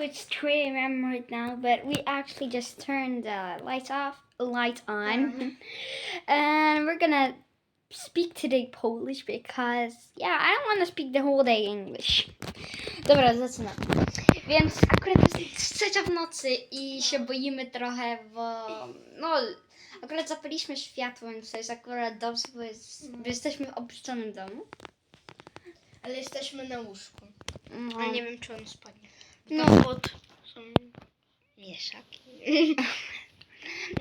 It's 3 a.m. right now, but we actually just turned the lights off, light on, and we're gonna speak today Polish because yeah, I don't want to speak the whole day English. Dobra, zaczynam. Więc akurat jest trzecia w nocy i się boimy trochę, bo no akurat zapaliśmy światło, więc to jest akurat dobrze, bo, jest, bo jesteśmy w opuszczonym domu. Ale jesteśmy na łóżku. No. Ale nie wiem, czy on spadnie. No. Tam pod są mieszaki.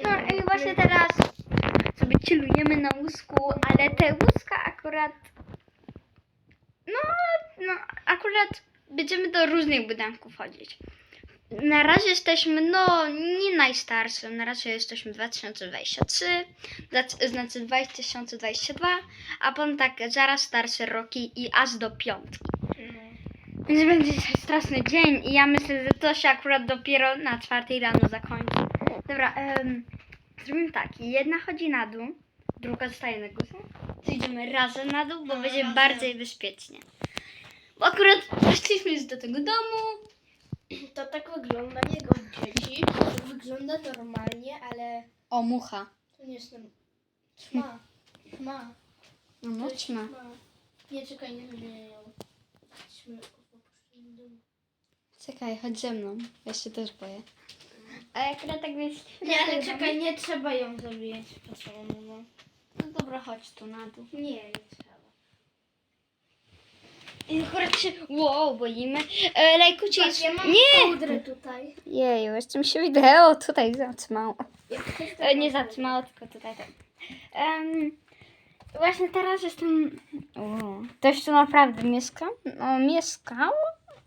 No i właśnie teraz sobie chillujemy na łóżku, ale te łóżka akurat no, no akurat będziemy do różnych budynków chodzić. Na razie jesteśmy, no, nie najstarszym, na razie jesteśmy 2023, znac- znaczy 2022, a potem tak zaraz starsze roki i aż do piątki. Więc będzie dzisiaj straszny dzień i ja myślę, że to się akurat dopiero na czwartej rano zakończy. Dobra, um, zrobimy tak. Jedna chodzi na dół, druga zostaje na górze. Zejdziemy razem na dół, bo No, będzie razem. bardziej bezpiecznie. Bo akurat weszliśmy już do tego domu. To tak wygląda nie od dzieci. To wygląda normalnie, ale O, mucha. to nie jest norm- Ćma. Ćma. No, no, ćma. ćma. Nie, czekaj, nie zmieniają. Czekaj, chodź ze mną. Ja się też boję. A akurat tak więc... Nie, ale czekaj, nie trzeba ją zabijać. Po co ona? No dobra, chodź tu na dół. Nie, nie trzeba. I akurat się... Wow, boimy. E, lajkucie Patrz, ja mam Nie! kołdrę tutaj. Jeju, jeszcze mi się wideo tutaj zatrzymało. E, nie zatrzymało, tylko tutaj tak. Em, właśnie teraz jestem. O, ktoś tu naprawdę mieszka? No, mieszkał?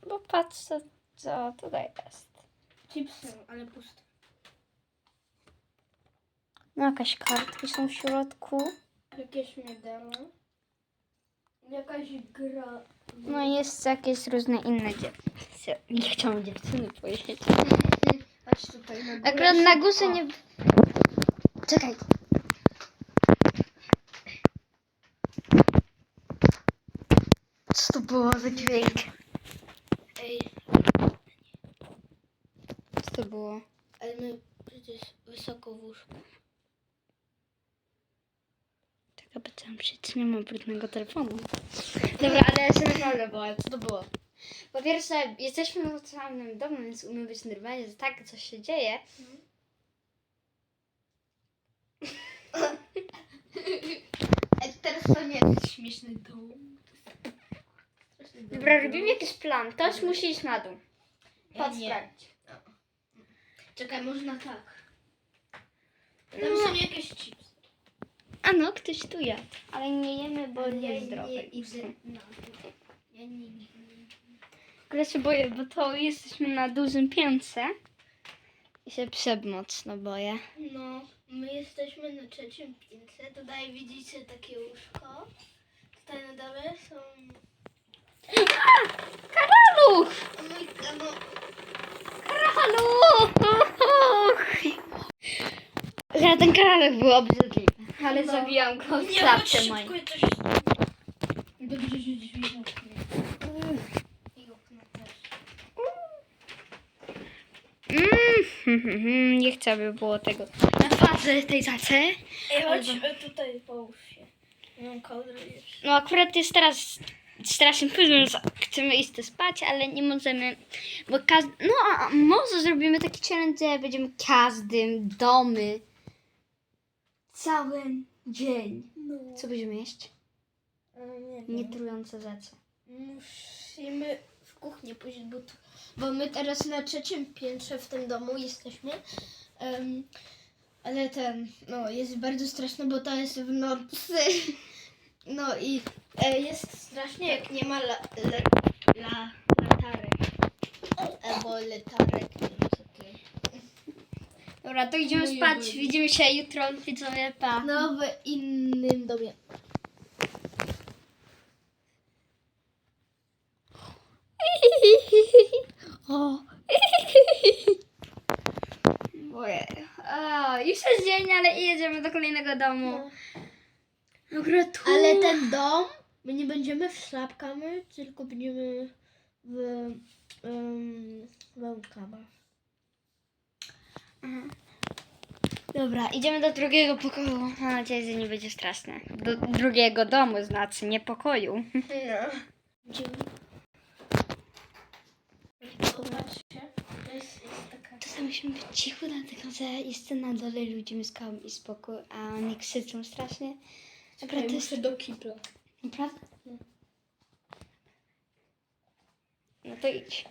Bo patrzę, co tutaj jest. Chipsy, ale puste. No, jakieś kartki są w środku. Jakieś medale. Jakaś gra. No, i jest jakieś różne inne dziewczyny. Nie chciałam dziewczyny powiedzieć. Chodź tutaj na górę. Akurat na górze nie. Czekaj. Co to było za dźwięk? Ej, było? ale my przecież wysoko w łóżku. Czekaj, bo chciałam przecież nie mam brudnego telefonu. Dobra, ale ja się naprawdę boję. Co to było? Po pierwsze, jesteśmy w oceannym domu, więc umiem być normalnie, że tak coś się dzieje. Ej, teraz to nie jest śmieszny dom. Dobra, robimy jakiś plan. Ktoś musi iść na dół. Ja nie. Czekaj, można tak. Tam No. są jakieś chipsy. A no, ktoś tu jadł. Ale nie jemy, bo nie zdrowe. nie idę na dół. Ja nie idę. Ale się boję, bo to jesteśmy na dużym piętrze. I się przemocno boję. No, my jesteśmy na trzecim piętrze. Tutaj widzicie takie łóżko. Tutaj na dole są... Karaluch! No i no, Karaluch! Ja ten karaluch był obrzydliwy. Ale No. zabijam go chodź klapce mojej. coś... Dobrze, że drzwi. Mm, nie chcę, by było tego na fazę tej zace. Ej, chodź e, tutaj połóż się. No akurat jest teraz strasznie późno, więc chcemy iść spać, ale nie możemy, bo każdy, no a może zrobimy taki challenge, że będziemy każdym domy cały dzień. No. Co będziemy jeść? E, nie wiem. trujące rzeczy. Musimy w kuchnię pójść, bo, tu, bo my teraz na trzecim piętrze w tym domu jesteśmy. Em, ale ten, no jest bardzo straszne, bo to jest w nocy. No i e, jest strasznie, jak nie ma la, le, la, latarek. Albo letarek, nie wiem co ty. Dobra, to idziemy Moje spać. Widzimy się jutro, widzowie, pa. No w innym domie. O. Boję. O, już jest dzień, ale jedziemy do kolejnego domu. Dobra, tu. Ale ten dom, my nie będziemy w szlapkami, tylko będziemy w Um. Dobra, idziemy do drugiego pokoju. Mam nadzieję, że nie będzie straszne. Do drugiego domu, znaczy, nie pokoju. No. Idziemy. Zobaczcie, to jest, jest taka... Czasami musimy być cicho, dlatego że jeszcze na dole ludzie mieszkają i spokój, a oni krzyczą strasznie. Dobra, Czekaj, to jest... muszę do kibla. Naprawdę? No to idź.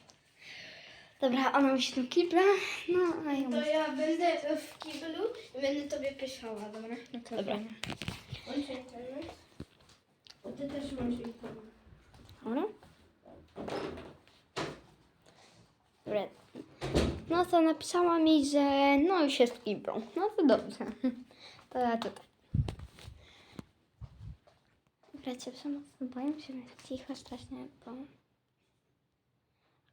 Dobra, ona musi do kibla. No, a ja To muszę. ja będę w kiblu i będę tobie pieszała, dobra? No to dobra. Włączę internet. A ty też włącz internet. Dobra? Dobra. No to napisała mi, że no już jest kiblą. No to dobrze. To ja tutaj. Bracie, mocno boję się, że jest cicho strasznie, bo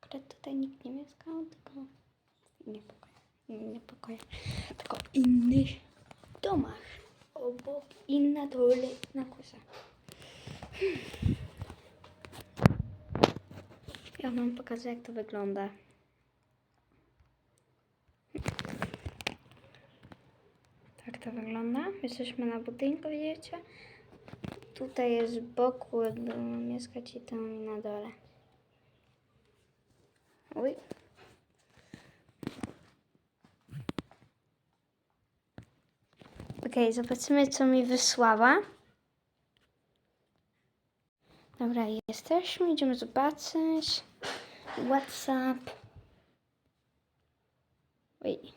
akurat tutaj nikt nie mieszkał, tylko nie pokoje, nie, nie pokoje, tylko innych domach. Obok, inna dole, na górze. Ja wam pokażę, jak to wygląda. Tak to wygląda. Jesteśmy na budynku, widzicie? Tutaj jest boku, jakby mieszkać i tam na dole. Uj. Okej, zobaczymy, co mi wysłała. Dobra, jesteśmy, idziemy zobaczyć. WhatsApp. Oj.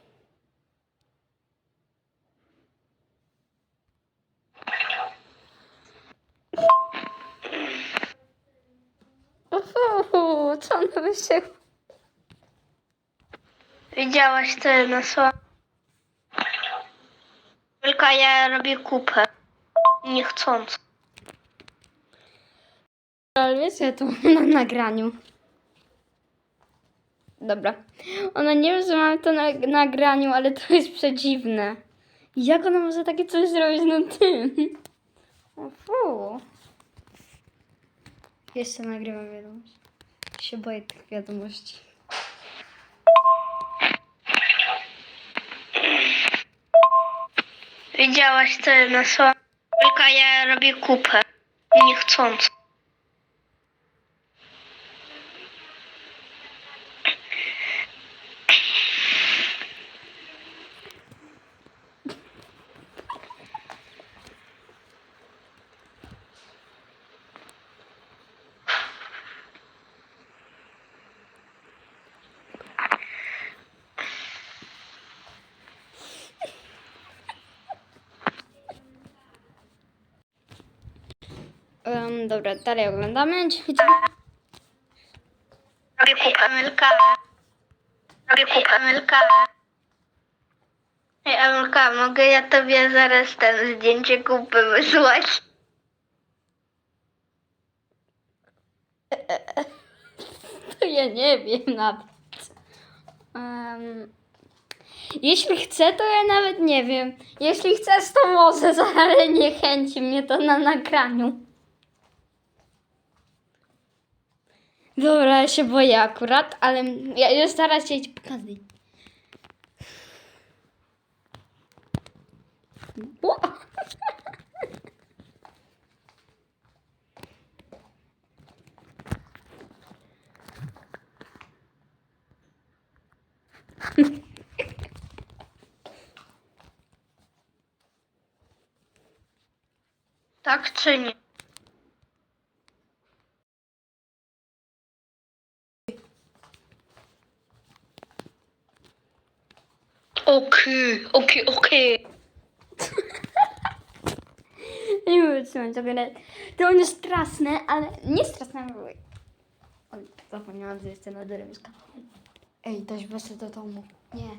Wyszedł? Widziałaś co ja nasłałam? Tylko ja robię kupę. Niechcąc. Ale wiesz, ja to na nagraniu. Dobra. Ona nie wie, że mamy to na nagraniu, ale to jest przedziwne. Jak ona może takie coś zrobić na tym? O fu. Jeszcze nagrywam wiadomość. Się boję tych wiadomości. Widziałaś co ja nasłałam? Tylko ja robię kupę. Niechcąc. Um, dobra, dalej oglądamy. Drzwi- Robię kupę. Emilka. Robię kupę. Emilka. Ej, Emilka, mogę ja tobie zaraz ten zdjęcie kupy wysłać? To ja nie wiem nawet. Em, jeśli chcę, to ja nawet nie wiem. Jeśli chcesz, to może, ale nie chęci mnie to na nagraniu. Dobra, ja się boję akurat, ale ja już staram się ci pokazać. Ło! Tak czy nie? Okej, okej, okej. Nie mówię trzymać ogólnie. To on jest straszne, ale nie straszne, ale... Oj, zapomniałam, że jeszcze na dole mieszka. Ej, dość weszły do domu. Nie.